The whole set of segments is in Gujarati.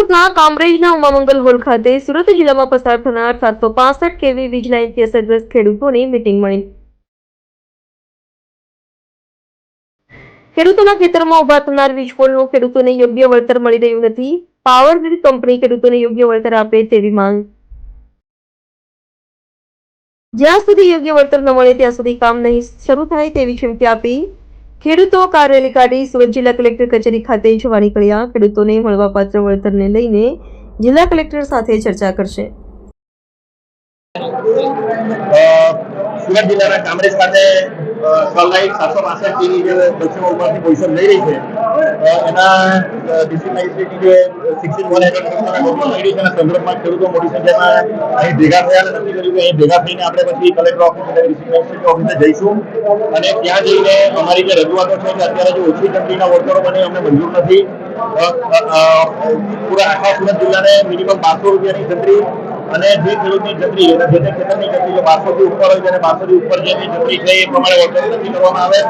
સુરતના કામરેજના ઉમામંગલ ખાતે સુરત જિલ્લામાં પસાર થનાર સાતસો પાસઠ કેવી વીજ લાઇનથી અસરગ્રસ્ત ખેડૂતોની મીટિંગ મળી. ખેડૂતોના ખેતરમાં ઊભા થનાર વીજપોલનું ખેડૂતોને યોગ્ય વળતર મળી રહ્યું નથી. પાવર ગ્રીડ કંપની ખેડૂતોને યોગ્ય વળતર આપે તેવી માંગ. જ્યાં સુધી યોગ્ય વળતર ન મળે ત્યાં સુધી કામ નહીં શરૂ થાય તેવી ક્ષમતા આપી ખેડૂતો કાર કાઢી સુરત જિલ્લા કલેક્ટર કચેરી ખાતે જવા નીકળ્યા. ખેડૂતોને મળવાપાત્ર વળતરને લઈને જિલ્લા કલેક્ટર સાથે ચર્ચા કરશે. સુરત જિલ્લાના કામરેજ ખાતે સનલાઇટ સાતસો પાસઠ જે બસો ઉપરથી પોઝિશન લઈ રહી છે. એના ડિસ્ટ્રિક્ટ મેજિસ્ટ્રેટની જે સિક્સટીન વન છે એના સંદર્ભમાં ખેડૂતો મોટી સંખ્યામાં અહીં ભેગા થયા અને નક્કી કર્યું કે અહીં ભેગા થઈને આપણે પછી કલેક્ટર અને ઓફિસે જઈશું. અને ત્યાં જઈને અમારી જે રજૂઆતો છે કે અત્યારે જે ઓછી કંપનીના વળતરો બને અમને મંજૂર નથી. પૂરા આખા સુરત જિલ્લાને મિનિમમ બારસો રૂપિયાની છત્રી અને જે ખેડૂતની છત્રી જે તે ખેતરની છત્રી બારસો થી ઉપર હોય તેને બારસો થી ઉપર જે છત્રી છે એ પ્રમાણે વળતર નક્કી કરવામાં આવે.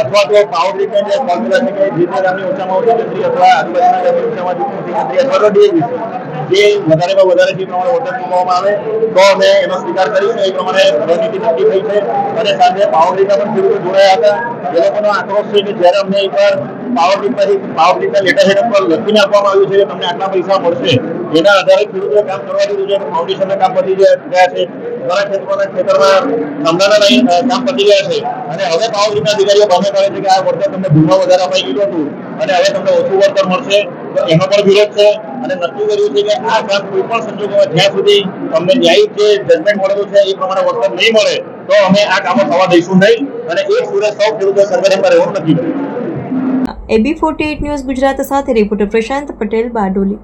અથવા તો પાવર ગ્રીડને જે ફોર્મ્યુલા છે કે જે તે ગામની ઓછામાં ઓછી છત્રી અથવા આજુબાજુના ગામની ઓછામાં ઓછી છત્રી અથવા તો DAVC જે વધારેમાં વધારે જે પ્રમાણે વળતર ચૂકવવામાં આવે, તો અમે એનો સ્વીકાર કરીશું એ પ્રમાણે રણનીતિ નક્કી થઈ છે. અને સાથે પાવર પણ ખેડૂતો જોડાયા હતા. એ લોકોનો આક્રોશ છે કે જ્યારે અમને એકવાર પાવર ગ્રીડમાંથી પાવર લેટર હેડ પર લખીને આપવામાં આવ્યું છે કે તમને આટલા પૈસા મળશે એના આધારે ખેડૂતોએ કામ કરવા દીધું છે ફાઉન્ડેશનના કામ પતી ગયા છે ઘણા ખેતરોના ખેતરમાં હમણાંના નહીં કામ પતી ગયા છે. અને હવે પાવર અધિકારીઓ બહાને કરે છે કે આ વળતર તમને ભૂલમાં વધારે અપાઈ ગયું હતું. અને હવે તમને ઓછું વળતર મળશે. તો એનો પણ વિરોધ છે. અને નક્કી કર્યું છે કે આ કામ કોઈ પણ સંજોગોમાં જ્યાં સુધી તમને ન્યાયિક જે જજમેન્ટ મળેલું છે, એ પ્રમાણે વળતર નહીં મળે, તો અમે આ કામો થવા દઈશું નહીં. અને એક સુરત સૌ ખેડૂતો સંગઠન પર એવું નક્કી કર્યું. એબી ફોર્ટી ન્યૂઝ ગુજરાત સાથે, રિપોર્ટર પ્રશાંત પટેલ બારડોલી.